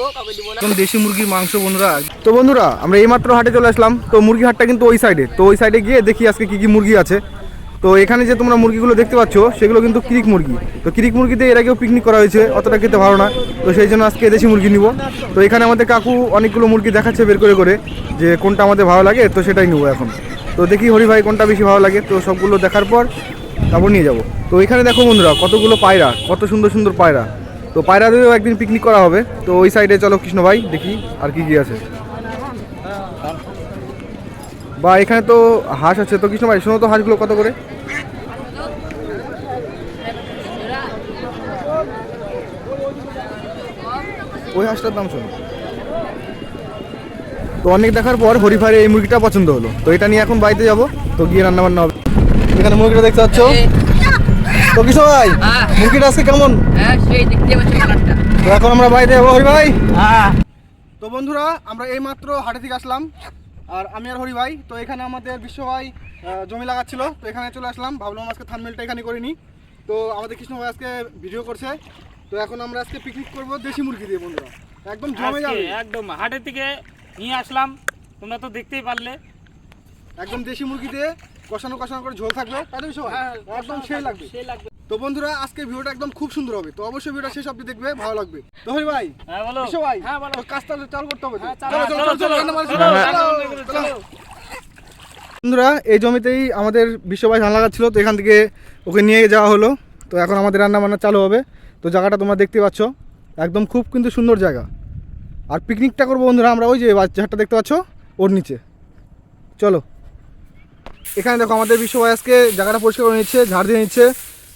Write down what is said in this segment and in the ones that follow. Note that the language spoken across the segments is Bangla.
খাব কাউকে দিব না। একদম দেশি মুরগির মাংস বন্ধুরা। তো বন্ধুরা আমরা এইমাত্র হাটে চলে আসলাম। তো মুরগি হাটটা কিন্তু ওই সাইডে তো ওই সাইডে গিয়ে দেখি আজকে কি কি মুরগি আছে। তো এখানে যে তোমরা মুরগিগুলো দেখতে পাচ্ছ সেগুলো কিন্তু কিরিক মুরগি। তো কিরিক মুরগিতে এর আগেও পিকনিক করা হয়েছে অতটা খেতে ভালো না। তো সেই জন্য আজকে দেশি মুরগি নিব। তো এখানে আমাদের কাকু অনেকগুলো মুরগি দেখাচ্ছে বের করে করে যে কোনটা আমাদের ভালো লাগে তো সেটাই নেব এখন। তো দেখি হরি ভাই কোনটা বেশি ভালো লাগে তো সবগুলো দেখার পর তারপর নিয়ে যাব। তো এখানে দেখো বন্ধুরা কতগুলো পায়রা কত সুন্দর সুন্দর পায়রা। তো পায়রা দিয়েও একদিন পিকনিক করা হবে। তো ওই সাইডে চলো কৃষ্ণ ভাই, দেখি আর কি কি আছে। বা এখানে তো হাঁস আছে। তো কৃষ্ণ ভাই, শোনো তো হাঁসগুলো কত করে? ওই হাঁসটার দাম শোনো। তো অনেক দেখার পর হরিফারে এই মুরগিটা পছন্দ হলো। তো এটা নিয়ে এখন বাড়িতে যাব। তো গিয়ে রান্না বান্না হবে। এখানে মুরগিটা দেখতে পাচ্ছ? তো কৃষ্ণ ভাই হ্যাঁ। মুরগিটা আজকে কেমন? হ্যাঁ সেই তো এখন আমরা বাড়িতে যাব হরি ভাই। তো বন্ধুরা আমরা এই মাত্র হাটে থেকে আসলাম। আর আমি আর হরি ভাই তো এখানে আমাদের বিশ্ব ভাই জমি লাগাচ্ছিল। তো এখানে চলে আসলাম। ভাবলাম আজকে থানমেলটা এখানে করিনি। তো আমাদের কৃষ্ণ ভাই আজকে ভিডিও করছে। তো এখন আমরা আজকে পিকনিক করব দেশি মুরগি দিয়ে বন্ধুরা। একদম জমে যাবে। একদম হাটের থেকে নিয়ে আসলাম। তোমরা তো দেখতেই পারলে। একদম দেশি মুরগি দিয়ে কষানো কষানো করে ঝোল থাকবে। তাই তো বিশ্ব একদম সেই লাগবে। সে লাগবে। তো বন্ধুরা আজকে ভিডিওটা একদম খুব সুন্দর হবে। তো অবশ্যই ভিডিওটা শেষ অবধি দেখবে ভালো লাগবে। তো হরি ভাই হ্যাঁ বলো। বিশ্ব ভাই। হ্যাঁ বলো। কাজটা চালু করতে হবে হ্যাঁ, চলো চলো চলো চলো, চলো, চলো, চলো, চলো, চলো। বন্ধুরা এই জমিতেই আমাদের বিশ্বভাই ধান লাগাচ্ছিল তো এখান থেকে ওকে নিয়ে যাওয়া হলো। তো এখন আমাদের রান্না বান্না চালু হবে। তো জায়গাটা তোমরা দেখতে পাচ্ছ একদম খুব কিন্তু সুন্দর জায়গা। আর পিকনিকটা করব বন্ধুরা আমরা ওই যে ঝাড়টা দেখতে পাচ্ছ ওর নিচে। চলো। এখানে দেখো আমাদের বিশ্বভাই আজকে জায়গাটা পরিষ্কার করে নিচ্ছে ঝাড় দিয়ে নিচ্ছে।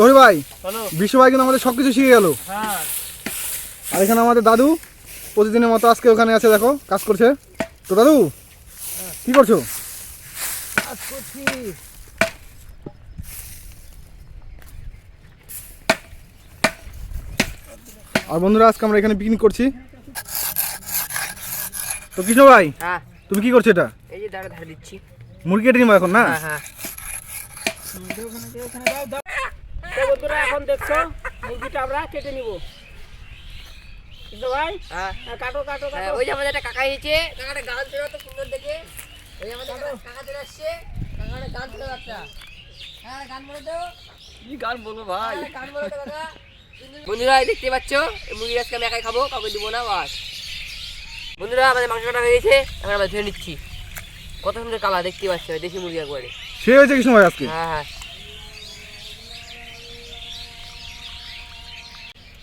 তো হরি ভাই বলো বিশ্বভাই কিন্তু আমাদের সব কিছু শিখে গেল। হ্যাঁ। আর এখানে আমাদের দাদু প্রতিদিনের মতো আজকে ওখানে আছে দেখো কাজ করছে। তো দাদু কি করছ? আর বন্ধুরা আজকে আমরা এখানে পিকনিক করছি। তো কৃষ্ণ ভাই হ্যাঁ। তুমি কি করছ এটা? এই যে দাঁড়া ধারে দিচ্ছি। মুরগি কেটে নিবো এখন না? হ্যাঁ। তো বন্ধুরা এখন দেখছ মুরগিটা আমরা কেটে নিব। ভাই হ্যাঁ। হ্যাঁ, কাটো কাটো হ্যাঁ, কাটো ওই যে আমাদের একটা কাকা এসেছে। কাকাটা গান তো সুন্দর দেখে। ওই আমাদের কাকা চলে আসছে। কাকাটা গান ছিল একটা। হ্যাঁ গান বলে তো কি গান বলব ভাই? গান বলে তো কাকা বন্ধুরা দেখতে পাচ্ছ? মুরগি আজকে আমি একাই খাব কাউকে দিব না বাস। বন্ধুরা আমাদের মাংস কাটা হয়ে গেছে। এখন আমরা ধরে নিচ্ছি। কত সুন্দর কালার দেখতে পাচ্ছ দেশি মুরগি একবারে। সে হয়েছে কৃষ্ণ ভাই আজকে? হ্যাঁ হ্যাঁ।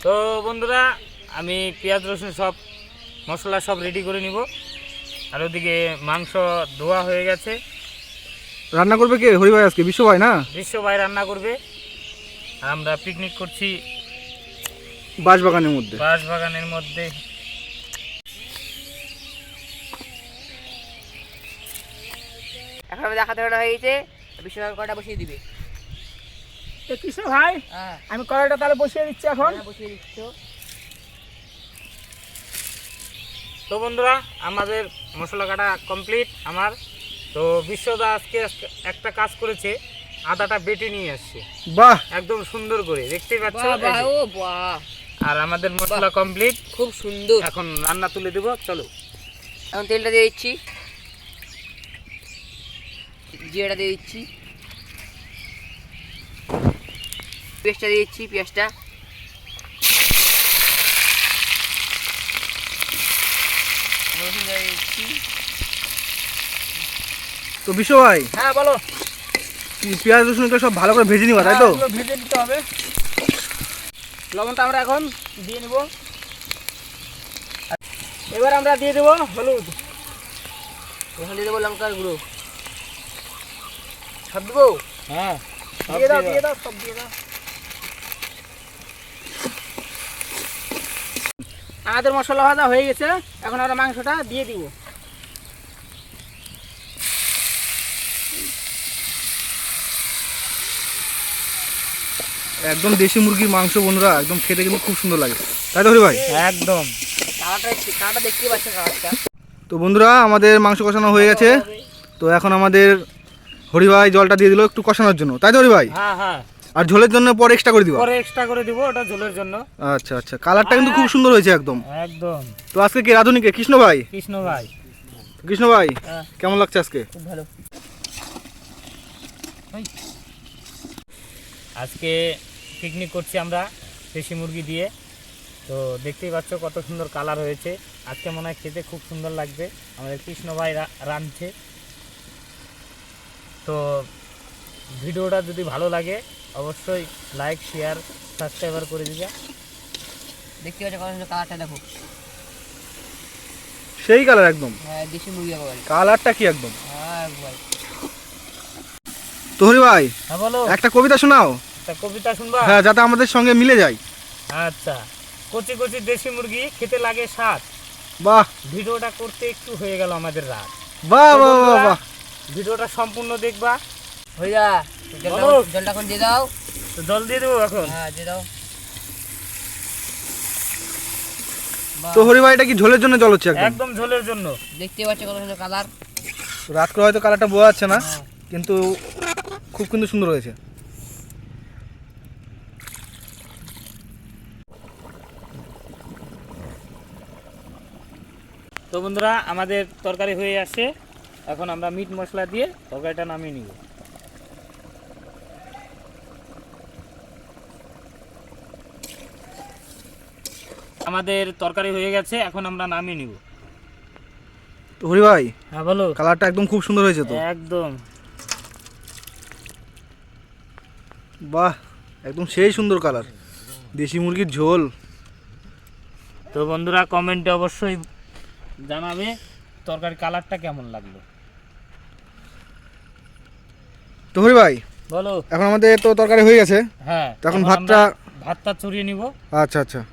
তো বন্ধুরা আমি পেঁয়াজ রসুন সব মশলা সব রেডি করে নিব। আর ওদিকে মাংস ধোয়া হয়ে গেছে। রান্না করবে কে? হরিভাই আজকে? বিশ্ব ভাই না? বিশ্ব ভাই রান্না করবে। আর আমরা পিকনিক করছি বাঁশবাগানের মধ্যে। বাঁশবাগানের মধ্যে। এখন দেখা হয়ে গেছে বিশ্বকাপ কটা বসিয়ে দিবে? কৃষ্ণ ভাই হ্যাঁ। আমি কড়াইটা তাহলে বসিয়ে দিচ্ছি এখন। হ্যাঁ, বসিয়ে দিচ্ছ। তো বন্ধুরা আমাদের মশলা কাটা কমপ্লিট আমার। তো বিশ্বদা আজকে আজকে একটা কাজ করেছে আদাটা বেটে নিয়ে আসছে। বাহ! একদম সুন্দর করে দেখতেই পাচ্ছ? আর আমাদের মশলা কমপ্লিট। খুব সুন্দর। এখন রান্না তুলে দেবো চলো। এখন তেলটা দিয়ে দিচ্ছি। জিরাটা দিয়ে দিচ্ছি। পেঁয়াজটা দিয়ে দিচ্ছি পেঁয়াজটা। রসুন তো হ্যাঁ বলো। পেঁয়াজ রসুনকে সব ভালো করে ভেজে নিবা তাই তো? হ্যাঁ, ভেজে দিতে হবে। লবণটা আমরা এখন দিয়ে নেব। এবার আমরা দিয়ে দেবো হলুদ। এখন দিয়ে দেবো লঙ্কার গুঁড়ো। সব দেবো? হ্যাঁ দিয়ে দাও দিয়ে দাও সব দিয়ে দাও। আমাদের মশলা ভাজা হয়ে গেছে এখন আমরা মাংসটা দিয়ে দিব। একদম দেশি মুরগির মাংস বন্ধুরা একদম খেতে কিন্তু খুব সুন্দর লাগে। তাই তো হরি ভাই? একদম। তো বন্ধুরা আমাদের মাংস কষানো হয়ে গেছে। তো এখন আমাদের হরি ভাই জলটা দিয়ে দিল একটু কষানোর জন্য। তাই তো হরি ভাই? হ্যাঁ হ্যাঁ। আর ঝোলের জন্য পরে এক্সট্রা করে দিবা? পরে এক্সট্রা করে দিব ওটা ঝোলের জন্য। আচ্ছা আচ্ছা। কালারটা কিন্তু খুব সুন্দর হয়েছে একদম। একদম। তো আজকে কি? রাধুনিকে কৃষ্ণ ভাই? কৃষ্ণ ভাই। কৃষ্ণ ভাই হ্যাঁ। কেমন লাগছে আজকে? খুব ভালো। আজকে পিকনিক করছি আমরা দেশি মুরগি দিয়ে। তো দেখতেই পাচ্ছ কত সুন্দর কালার হয়েছে। আজকে মনে হয় খেতে খুব সুন্দর লাগবে। আমাদের কৃষ্ণ ভাই রাঁধছে। তো ভিডিওটা যদি ভালো লাগে অবশ্যই লাইক শেয়ার সাবস্ক্রাইবার করে দিবে। দেখতে পাচ্ছ কত সুন্দর কালারটা দেখো। সেই কালার একদম। হ্যাঁ দেশি মুরগি একেবারে কালারটা কি একদম? হ্যাঁ একবারে তোহরি ভাই হ্যাঁ বলো। একটা কবিতা শোনাও? একটা কবিতা শুনবা? হ্যাঁ যাতে আমাদের সঙ্গে মিলে যায়। আচ্ছা। কচি কচি দেশি মুরগি খেতে লাগে স্বাদ। বাহ। ভিডিওটা করতে একটু হয়ে গেল আমাদের রাত। বাহ বাহ বাহ বাহ। ভিডিওটা সম্পূর্ণ দেখবা। হয়ে যা। জলটা এখন দিয়ে দাও। তো জল দিয়ে দেবো এখন? হ্যাঁ দিয়ে দাও। তো হরি ভাই এটা কি ঝোলের জন্য জল হচ্ছে একদম? একদম ঝোলের জন্য। দেখতে পাচ্ছ কত সুন্দর কালার রাত করে হয়তো কালারটা বোঝা যাচ্ছে না হ্যাঁ। কিন্তু খুব কিন্তু সুন্দর হয়েছে। তো বন্ধুরা আমাদের তরকারি হয়ে আসছে। এখন আমরা মিট মশলা দিয়ে তরকারিটা নামিয়ে নিব। আমাদের তরকারি হয়ে গেছে এখন আমরা নামিয়ে নিব। তো হরি ভাই হ্যাঁ বলো। কালারটা একদম খুব সুন্দর হয়েছে তো। একদম। বাহ একদম সেই সুন্দর কালার। দেশি মুরগির ঝোল। তো বন্ধুরা কমেন্টে অবশ্যই জানাবে তরকারি কালারটা কেমন লাগল। তো হরি ভাই বলো। এখন আমাদের তো তরকারি হয়ে গেছে। হ্যাঁ তো এখন আমরা ভাতটা- ভাতটা চড়িয়ে নিব। আচ্ছা আচ্ছা।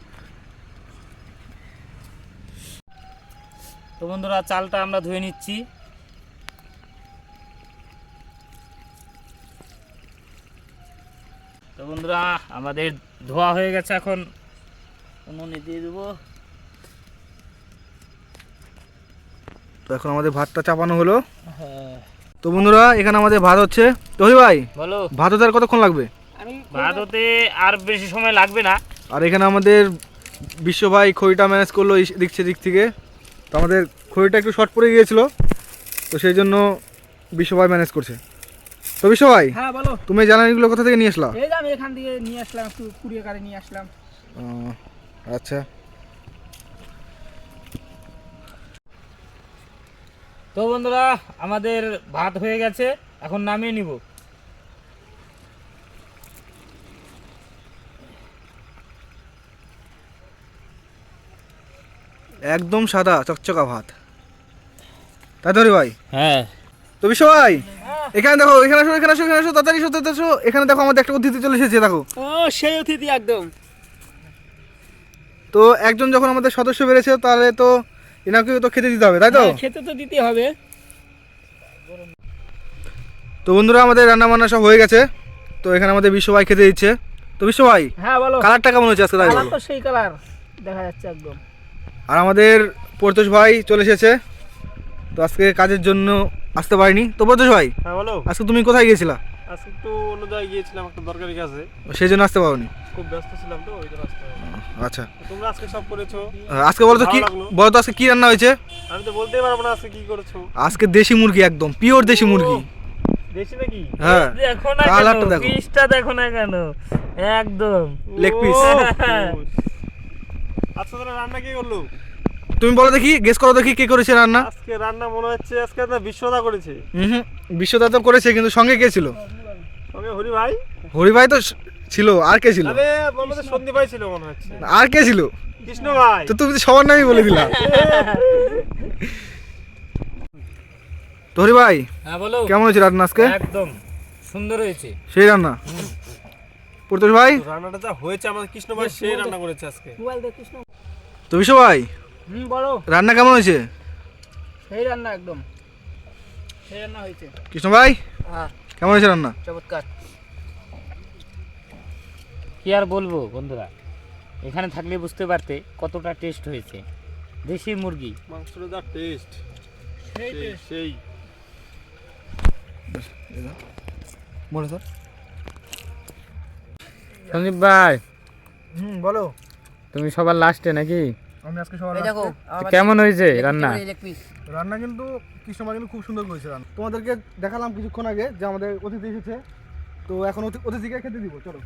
তো বন্ধুরা চালটা আমরা ধুয়ে নিচ্ছি। তো বন্ধুরা আমাদের ধোয়া হয়ে গেছে এখন। উনুনে দিয়ে দেবো। তো এখন আমাদের ভাতটা চাপানো হলো। হ্যাঁ। তো বন্ধুরা এখানে আমাদের ভাত হচ্ছে। তো হরি ভাই বলো। ভাত হতে আর কতক্ষণ লাগবে? ভাত হতে আর বেশি সময় লাগবে না। আর এখানে আমাদের বিশ্ব ভাই খড়িটা ম্যানেজ করল দিক থেকে। তো আমাদের খড়িটা একটু শর্ট পড়ে গিয়েছিল তো সেই জন্য বিশ্ব ভাই ম্যানেজ করছে। তো বিশ্বভাই হ্যাঁ বলো। তুমি জ্বালানিগুলো কোথা থেকে নিয়ে আসলা? এই আমি এখান থেকে নিয়ে আসলাম একটু কুড়িয়ে কারে নিয়ে আসলাম। আচ্ছা। তো বন্ধুরা আমাদের ভাত হয়ে গেছে এখন নামিয়ে নিব। একদম সাদা চকচকা ভাত। তাই তো হরি ভাই হ্যাঁ। তো বিশ্ব ভাই এখানে দেখো এখানে আসো এখানে আসো এখানে আসো তাড়াতাড়ি এসো তাড়াতাড়ি এসো। এখানে দেখো আমাদের একটা অতিথি চলে এসেছে দেখো। ও সেই অতিথি একদম। তো একজন যখন আমাদের সদস্য বেড়েছে তাহলে তো এনাকে তো খেতে দিতে হবে তাই তো? হ্যাঁ, খেতে তো দিতে হবে। তো বন্ধুরা আমাদের রান্না বান্না সব হয়ে গেছে। তো এখানে আমাদের বিশ্ব ভাই খেতে দিচ্ছে। তো বিশ্ব ভাই হ্যাঁ বলো। কালারটা কেমন হচ্ছে আজকে তাই বলো তো সেই কালার দেখা যাচ্ছে একদম। আর আমাদের পরতোষ ভাই চলে এসেছে। তো আজকে কাজের জন্য আসতে পারিনি। তো পরতোষ ভাই হ্যাঁ বলো। আজকে তুমি কোথায় গিয়েছিলা? আজকে একটু অন্য জায়গায় গিয়েছিলাম একটা দরকারি কাছে সেই জন্য আসতে পারোনি। খুব ব্যস্ত ছিলাম তো ওই জন্য আসতে আচ্ছা। তোমরা আজকে সব করেছ? আহ, আজকে বলো তো কি বলো তো আজকে কি রান্না হয়েছে? আমি তো বলতেই পারব না আজকে কি করেছ। আজকে দেশি মুরগি একদম পিওর দেশি মুরগি। দেশি নাকি? হ্যাঁ। দেখো না কালারটা কেন দেখো। পিসটা দেখো না কেন। একদম। লেগ পিস আজকে তাহলে রান্না কি করল? তুমি বলো দেখি গেস করো দেখি কে করেছে রান্না। আজকে রান্না মনে হচ্ছে আজকে তো বিশ্বদা করেছে। হুম বিশ্বদা তো করেছে কিন্তু সঙ্গে কে ছিল? সঙ্গে হরি ভাই। হরি ভাই তো ছিল আর কে ছিল? আরে আমাদের সন্দীপ ভাই ছিল মনে হচ্ছে। আর কে ছিল? কৃষ্ণ ভাই। তো তুমি তো সবার নামই বলে দিলা। তো হরি ভাই হ্যাঁ বলো। কেমন হয়েছে রান্না আজকে? একদম সুন্দর হয়েছে। সেই রান্না? পরতোষ ভাই? রান্নাটা যা হয়েছে আমাদের কৃষ্ণ ভাই সেই রান্না করেছে আজকে। তো বিশ্ব ভাই হুম বলো। রান্না কেমন হয়েছে? সেই রান্না একদম। সেই রান্না হয়েছে। কৃষ্ণ ভাই হ্যাঁ। কেমন হয়েছে রান্না? চমৎকার। কি আর বলব বন্ধুরা? এখানে থাকলে বুঝতে পারতে কতটা টেস্ট হয়েছে। দেশি মুরগি। মাংসটা যা টেস্ট সেই সেই সেই। মনে স্যার সন্দীপ ভাই। হুম বলো। তুমি সবার লাস্টে নাকি? আমি আজকে সবার এই দেখো কেমন হয়েছে রান্না। রান্না কিন্তু কৃষ্ণমা কিন্তু খুব সুন্দর করেছে রান্না। তোমাদেরকে দেখালাম কিছুক্ষণ আগে যে আমাদের অতিথি এসেছে। তো এখন অতি- অতিথিকে খেতে দিব চলো।